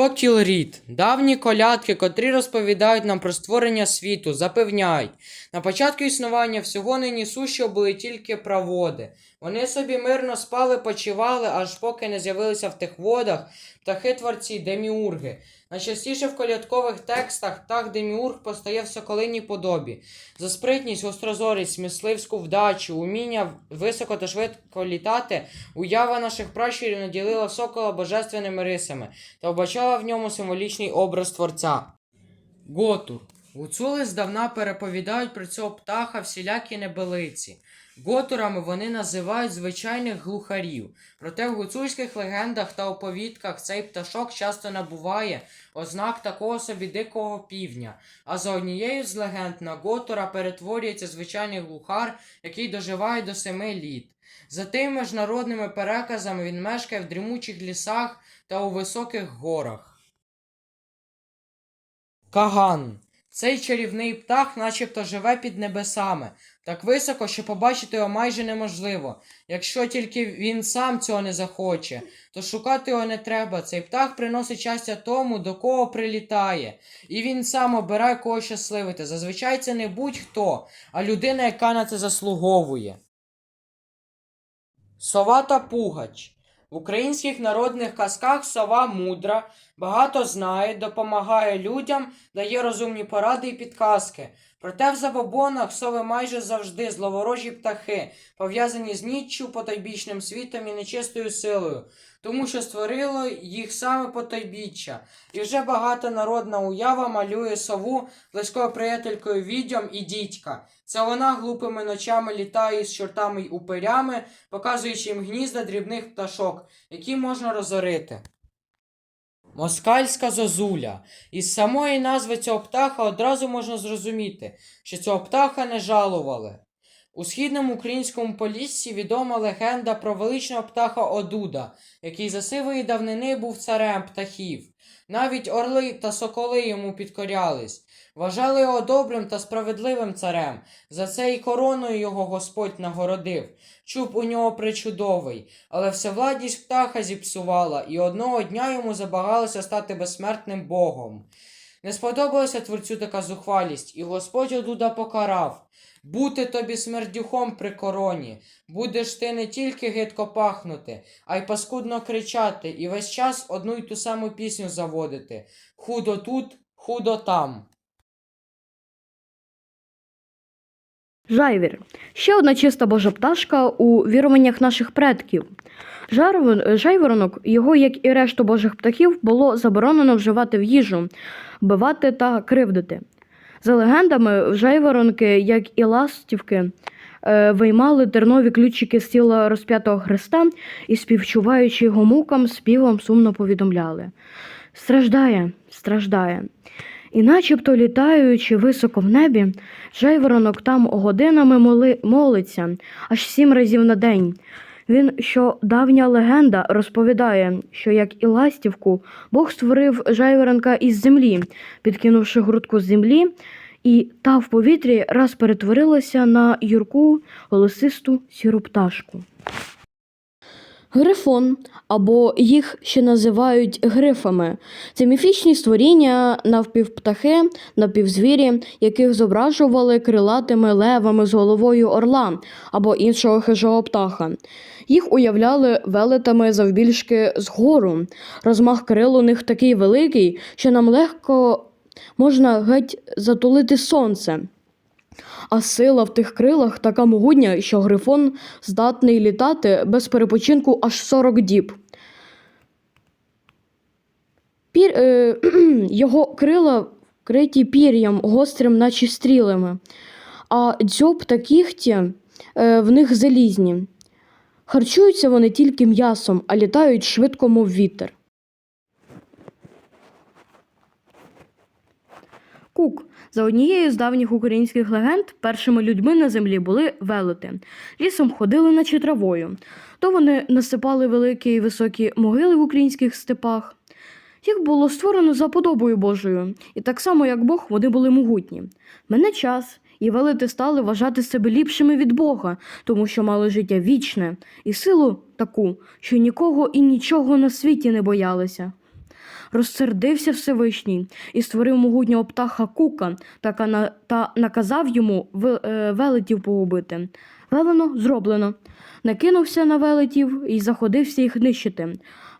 Сокіл Рід. Давні колядки, котрі розповідають нам про створення світу, запевняють. На початку існування всього нині сущого були тільки праводи. Вони собі мирно спали, почивали, аж поки не з'явилися в тих водах птахи творці деміурги. Найчастіше в колядкових текстах птах деміург постає в соколиній подобі. За спритність, гострозорість, мисливську вдачу, уміння високо та швидко літати, уява наших пращурів наділила сокола божественними рисами та вбачала в ньому символічний образ творця. Готур. Гуцули здавна переповідають про цього птаха всілякі небелиці. Готурами вони називають звичайних глухарів. Проте в гуцульських легендах та оповідках цей пташок часто набуває ознак такого собі дикого півня. А за однією з легенд на Готура перетворюється звичайний глухар, який доживає до семи літ. За тими ж народними переказами він мешкає в дрімучих лісах та у високих горах. Каган. Цей чарівний птах начебто живе під небесами, так високо, що побачити його майже неможливо. Якщо тільки він сам цього не захоче, то шукати його не треба. Цей птах приносить щастя тому, до кого прилітає. І він сам обирає кого щасливити. Зазвичай це не будь-хто, а людина, яка на це заслуговує. Сова та Пугач. В українських народних казках сова мудра, багато знає, допомагає людям, дає розумні поради і підказки. Проте в забобонах сови майже завжди зловорожі птахи, пов'язані з ніччю, потойбічним світом і нечистою силою, тому що створило їх саме потойбіччя. І вже багата народна уява малює сову близькою приятелькою відьом і дідька. Це вона глупими ночами літає з чортами й упирями, показуючи їм гнізда дрібних пташок, які можна розорити. Москальська зозуля. Із самої назви цього птаха одразу можна зрозуміти, що цього птаха не жалували. У східному українському поліссі відома легенда про величного птаха Одуда, який за сивої давнини був царем птахів. Навіть орли та соколи йому підкорялись. Вважали його добрим та справедливим царем. За це і короною його Господь нагородив. Чуб у нього причудовий, але всевладність птаха зіпсувала, і одного дня йому забагалося стати безсмертним богом. Не сподобалася творцю така зухвалість, і Господь Одуда покарав. Бути тобі смердюхом при короні, будеш ти не тільки гидко пахнути, а й паскудно кричати, і весь час одну й ту саму пісню заводити. Худо тут, худо там. Жайвір ще одна чиста божа пташка у віруваннях наших предків. Жайворонок, його, як і решту божих птахів, було заборонено вживати в їжу, вбивати та кривдити. За легендами, жайворонки, як і ластівки, е, виймали тернові ключики з тіла розп'ятого Христа і, співчуваючи його мукам, співом сумно повідомляли: Страждає, страждає. І начебто літаючи високо в небі, жайворонок там годинами моли... молиться аж сім разів на день. Він, що давня легенда, розповідає, що як і ластівку, Бог створив жайворонка із землі, підкинувши грудку з землі, і та в повітрі раз перетворилася на юрку голосисту сіру пташку. Грифон, або їх ще називають грифами, це міфічні створіння навпівптахи, напівзвірі, яких зображували крилатими левами з головою орла або іншого хижого птаха. Їх уявляли велетами завбільшки згору. Розмах крил у них такий великий, що нам легко можна геть затулити сонце. А сила в тих крилах така могутня, що грифон здатний літати без перепочинку аж 40 діб. Пір, е, його крила вкриті пір'ям гострим, наче стрілами, а дзьоб та кігті е, в них залізні. Харчуються вони тільки м'ясом, а літають швидко, мов вітер. Кук. За однією з давніх українських легенд, першими людьми на землі були велети. Лісом ходили, наче травою. То вони насипали великі і високі могили в українських степах. Їх було створено за подобою Божою, і так само, як Бог, вони були могутні. Мене час, і велети стали вважати себе ліпшими від Бога, тому що мали життя вічне і силу таку, що нікого і нічого на світі не боялися. Розсердився Всевишній і створив могутнього птаха кука та, та наказав йому е, велетів погубити. Велено зроблено. Накинувся на велетів і заходився їх нищити.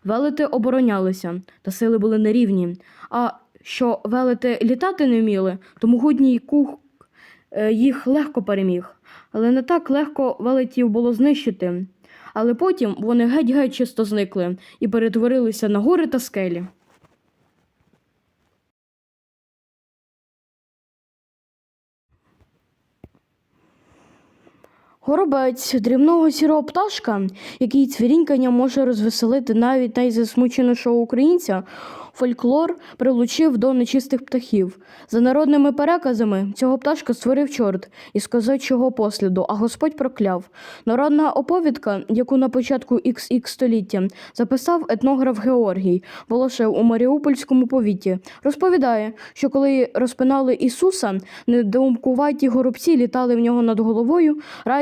Велети оборонялися, та сили були нерівні. А що велети літати не вміли, то могутній кух е, їх легко переміг. Але не так легко велетів було знищити. Але потім вони геть-геть чисто зникли і перетворилися на гори та скелі. Горобець дрібного сірого пташка, який цвірінькання може розвеселити навіть найзасмученішого українця, фольклор прилучив до нечистих птахів. За народними переказами цього пташка створив чорт із козачого посліду, а Господь прокляв. Народна оповідка, яку на початку XX століття записав етнограф Георгій Волошев у Маріупольському повіті, розповідає, що коли розпинали Ісуса, недоумкуваті горобці літали в нього над головою,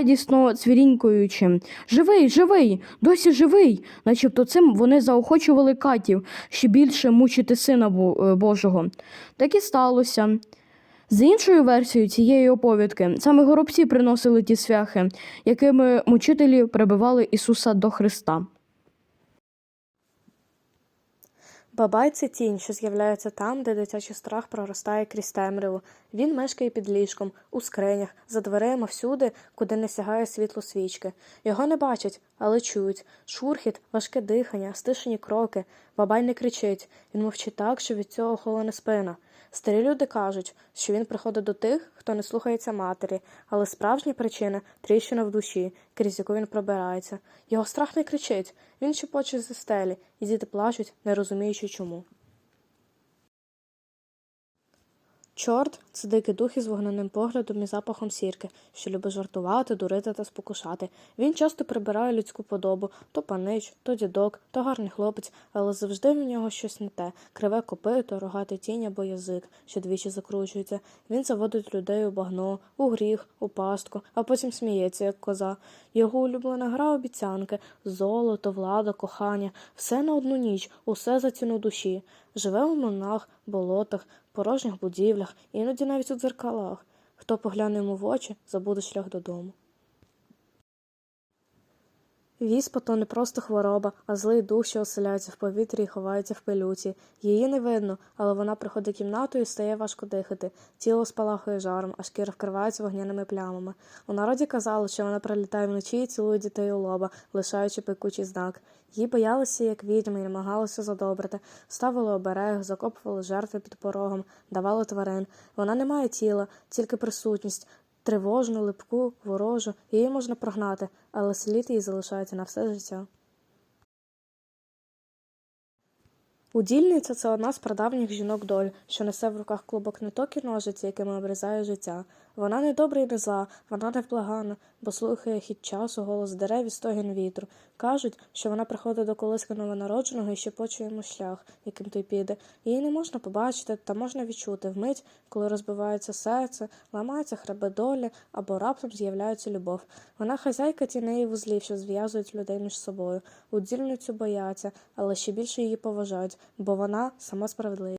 радісно цвірінькуючи. Живий, живий, досі живий. Начебто цим вони заохочували катів ще більше мучити сина е, Божого. Так і сталося. З іншою версією цієї оповідки, саме горобці приносили ті свяхи, якими мучителі прибивали Ісуса до Христа. Бабай це тінь, що з'являється там, де дитячий страх проростає крізь темряву. Він мешкає під ліжком, у скринях, за дверима всюди, куди не сягає світло свічки. Його не бачать, але чують. Шурхіт, важке дихання, стишені кроки. Бабай не кричить. Він мовчить так, що від цього холоне спина. Старі люди кажуть, що він приходить до тих, хто не слухається матері, але справжня причина тріщина в душі, крізь яку він пробирається. Його страх не кричить, він шепоче зі стелі, і діти плачуть, не розуміючи чому. Чорт це дикий дух із вогненним поглядом і запахом сірки, що любить жартувати, дурити та спокушати. Він часто прибирає людську подобу то панич, то дідок, то гарний хлопець, але завжди в нього щось не те криве копито, рогатий тінь або язик, що двічі закручується. Він заводить людей у багно, у гріх, у пастку, а потім сміється, як коза. Його улюблена гра обіцянки, золото, влада, кохання, все на одну ніч, усе за ціну душі. Живе у минах, болотах, порожніх будівлях, іноді навіть у дзеркалах. Хто погляне йому в очі, забуде шлях додому. Віспа то не просто хвороба, а злий дух, що оселяється в повітрі і ховається в пилюці. Її не видно, але вона приходить в кімнату і стає важко дихати. Тіло спалахує жаром, а шкіра вкривається вогняними плямами. У народі казали, що вона прилітає вночі і цілує дітей у лоба, лишаючи пекучий знак. Її боялися, як відьми, і намагалися задобрити. Ставили оберег, закопували жертви під порогом, давали тварин. Вона не має тіла, тільки присутність. Тривожну, липку, ворожу, її можна прогнати, але слід їй залишається на все життя. Удільниця це одна з прадавніх жінок доль, що несе в руках клубок ниток і ножиці, якими обрізає життя. Вона не добра і не зла, вона невблагана, бо слухає хід часу, голос дерев і стогін вітру. Кажуть, що вона приходить до колиски новонародженого і щепоче йому шлях, яким той піде. Її не можна побачити, та можна відчути вмить, коли розбивається серце, ламається хребет долі або раптом з'являється любов. Вона хазяйка тіней і вузлів, що зв'язують людей між собою. Удільницю бояться, але ще більше її поважають, бо вона сама справедливість.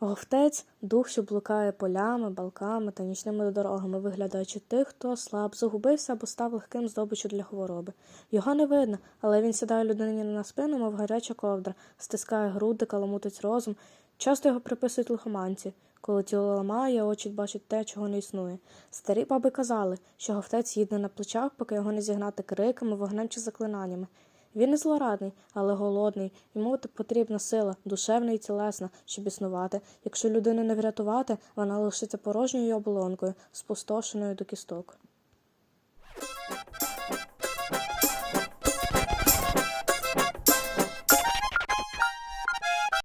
Говтець дух, що блукає полями, балками та нічними дорогами, виглядаючи тих, хто слаб, загубився або став легким здобиччю для хвороби. Його не видно, але він сідає людині на спину, мов гаряча ковдра, стискає груди, каламутить розум. Часто його приписують лихоманці. Коли тіло ламає, очі бачать те, чого не існує. Старі баби казали, що говтець їде на плечах, поки його не зігнати криками, вогнем чи заклинаннями. Він не злорадний, але голодний. Йому потрібна сила, душевна і тілесна, щоб існувати. Якщо людину не врятувати, вона лишиться порожньою оболонкою, спустошеною до кісток.